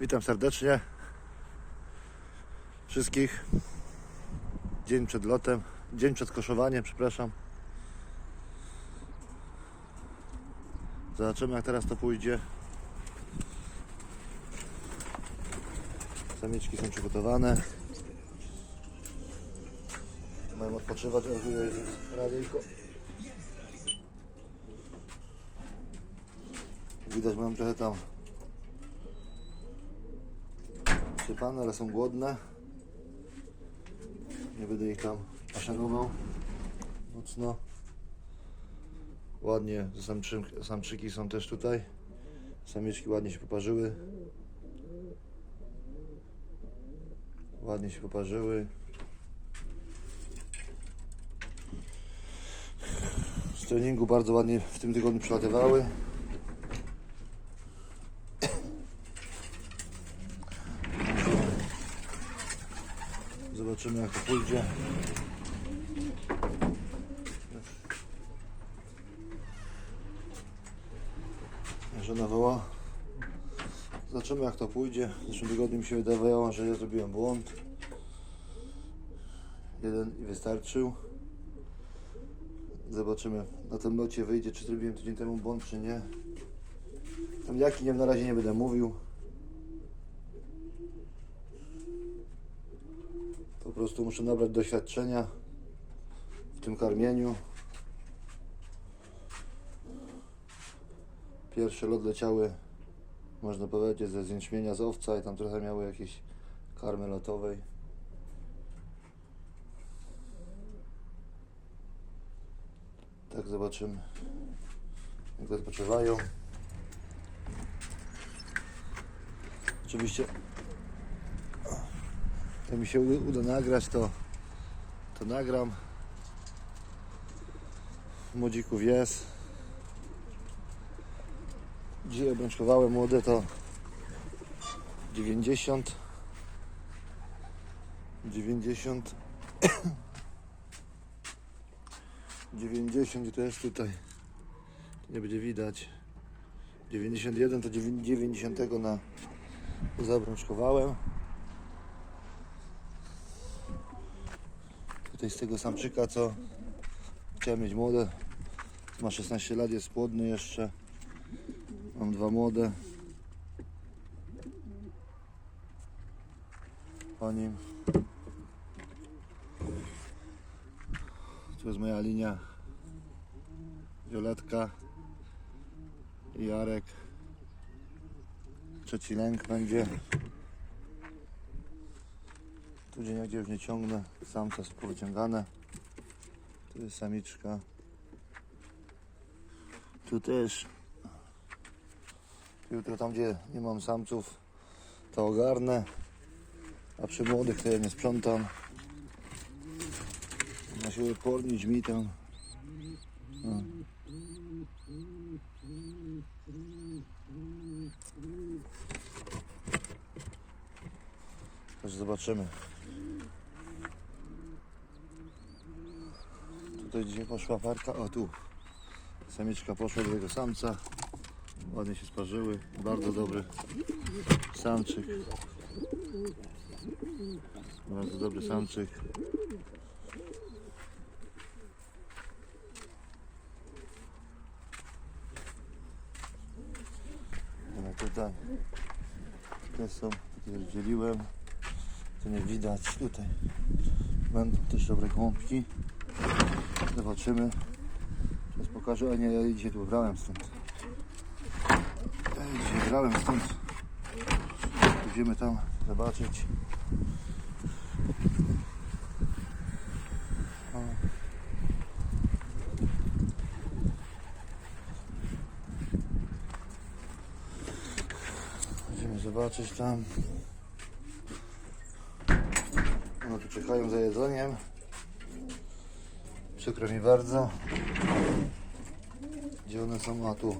Witam serdecznie wszystkich. Dzień przed lotem, dzień przed koszowaniem, przepraszam. Zobaczymy jak teraz to pójdzie. Samiczki są przygotowane. Mają odpoczywać, o tu jest radyjko. Widać mają trochę tam sypane, ale są głodne. Nie będę ich tam aszanował mocno. Ładnie, samczy, samczyki są też tutaj. Samiczki ładnie się poparzyły. Ładnie się poparzyły. Z treningu bardzo ładnie w tym tygodniu przelatywały. Zobaczymy jak to pójdzie. Żona woła. Zobaczymy jak to pójdzie. W zeszłym tygodniu mi się wydawało, że ja zrobiłem błąd. Jeden i wystarczył. Zobaczymy na tym locie wyjdzie, czy zrobiłem tydzień temu błąd, czy nie. Tam jaki nie na razie nie będę mówił. Po prostu muszę nabrać doświadczenia w tym karmieniu. Pierwsze lot leciały, można powiedzieć, ze zjęczmienia z owca i tam trochę miały jakieś karmy lotowej. Tak zobaczymy, jak odpoczywają. Oczywiście to mi się uda nagrać, to, to nagram. Młodzików jest. Dzisiaj obrączkowałem młode to 90 90 90 i to jest tutaj? Nie będzie widać. 91 to 90 na zabrączkowałem Tutaj z tego samczyka, co chciałem mieć młode. Ma 16 lat, jest płodny jeszcze. Mam dwa młode. Po nim. Tu jest moja linia. Violetka i Jarek. Trzeci lęk będzie. Tu gdzie już nie ciągnę, samce są powyciągane. Tu jest samiczka. Tu też. Jutro tam gdzie nie mam samców to ogarnę. A przy młodych to ja nie sprzątam. Ma się upornić mi tam. No. Zobaczymy. Tutaj dzisiaj poszła parka. O tu. Samiczka poszła do tego samca. Ładnie się sparzyły. Bardzo dobry samczyk. Bardzo dobry samczyk. No tutaj. Te są, takie rozdzieliłem. To nie widać tutaj. Będą też dobre gąbki. Zobaczymy. Teraz pokażę, a nie, ja dzisiaj tu brałem stąd. Ja dzisiaj brałem stąd. Idziemy tam zobaczyć. O. Idziemy zobaczyć tam. No tu czekają za jedzeniem. Przykro mi bardzo. Gdzie one są? A tu.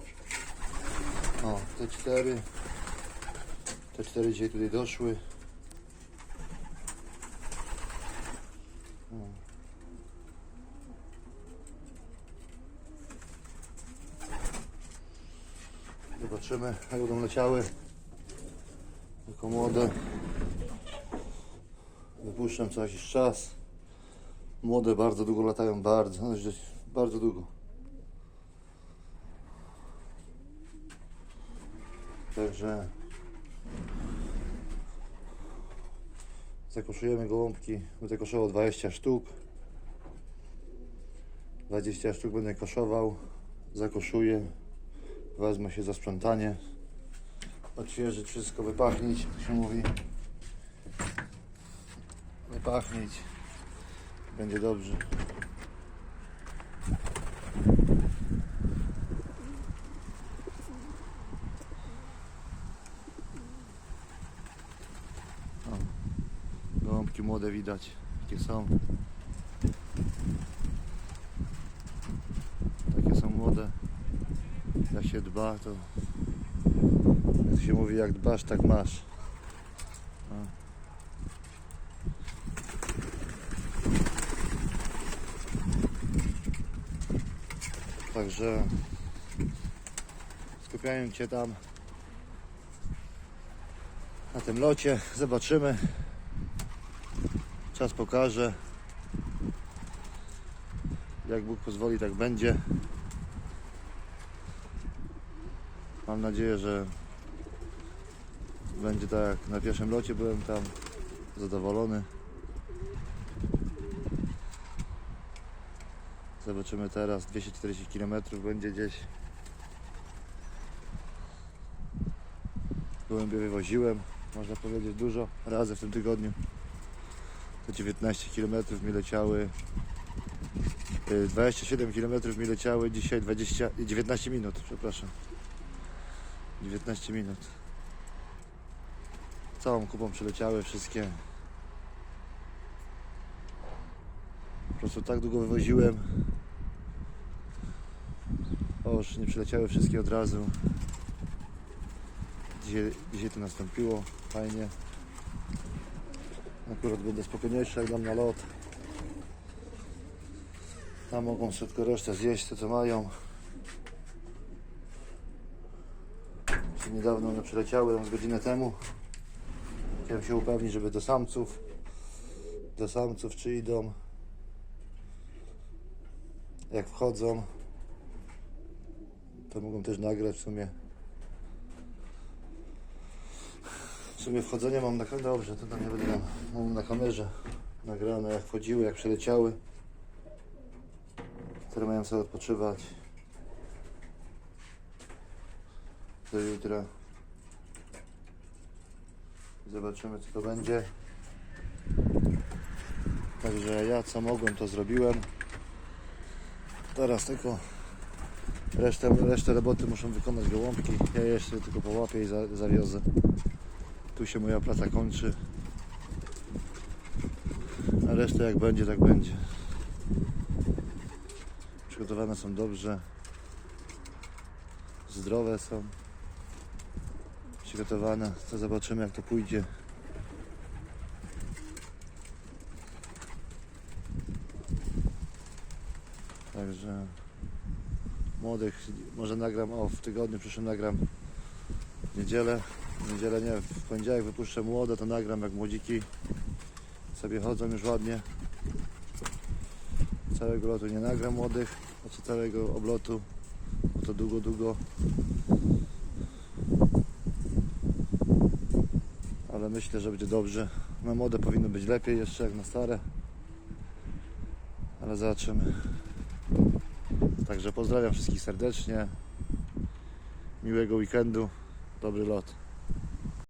O, te cztery. Te cztery dzisiaj tutaj doszły. O. Zobaczymy, jak będą leciały. Tylko młode. Wypuszczam co jakiś czas. Młode bardzo długo latają, bardzo, no, bardzo długo. Także zakoszujemy gołąbki. Będę koszował 20 sztuk. 20 sztuk będę koszował. Zakoszuję. Wezmę się za sprzątanie. Odświeżyć wszystko, wypachnić, jak się mówi. Wypachnić. Będzie dobrze. O, Gołąbki młode widać, jakie są. Takie są młode. Jak się dba, to jak się mówi, jak dbasz, tak masz. Także skupiają cię tam na tym locie. Zobaczymy. Czas pokaże. Jak Bóg pozwoli, tak będzie. Mam nadzieję, że będzie tak jak na pierwszym locie byłem tam zadowolony. Zobaczymy teraz 240 km będzie gdzieś. Gołębie wywoziłem, można powiedzieć dużo razy w tym tygodniu. To 19 km mi leciały. y, 27 km mi leciały dzisiaj 20, 19 minut, przepraszam. 19 minut. Całą kupą przyleciały wszystkie. Po prostu tak długo wywoziłem. O, już nie przyleciały wszystkie od razu. Dzisiaj, dzisiaj to nastąpiło. Fajnie. Akurat będę spokojniejszy jak dam na lot. Tam mogą tylko resztę zjeść, to co mają. Niedawno one przyleciały tam z godzinę temu. Chciałem się upewnić, żeby do samców, do samców czy idą, jak wchodzą, to mogą też nagrać w sumie. W sumie wchodzenie mam na kamerze, dobrze, to tam nie będę mam na kamerze nagrane jak wchodziły, jak przeleciały. Teraz mają sobie odpoczywać. Do jutra. Zobaczymy co to będzie. Także ja co mogłem to zrobiłem. Teraz tylko resztę, resztę roboty muszą wykonać gołąbki. Ja jeszcze tylko połapię i za, zawiozę. Tu się moja praca kończy. A resztę jak będzie, tak będzie. Przygotowane są dobrze. Zdrowe są przygotowane. To zobaczymy jak to pójdzie. Także młodych może nagram, o w tygodniu przyszłym nagram w niedzielę. W niedzielę nie, w poniedziałek wypuszczę młode, to nagram jak młodziki sobie chodzą już ładnie. Całego lotu nie nagram młodych, znaczy całego oblotu, bo to długo, długo. ale myślę, że będzie dobrze. Na młode powinno być lepiej jeszcze jak na stare. Ale zobaczymy. Także pozdrawiam wszystkich serdecznie. Miłego weekendu. Dobry lot.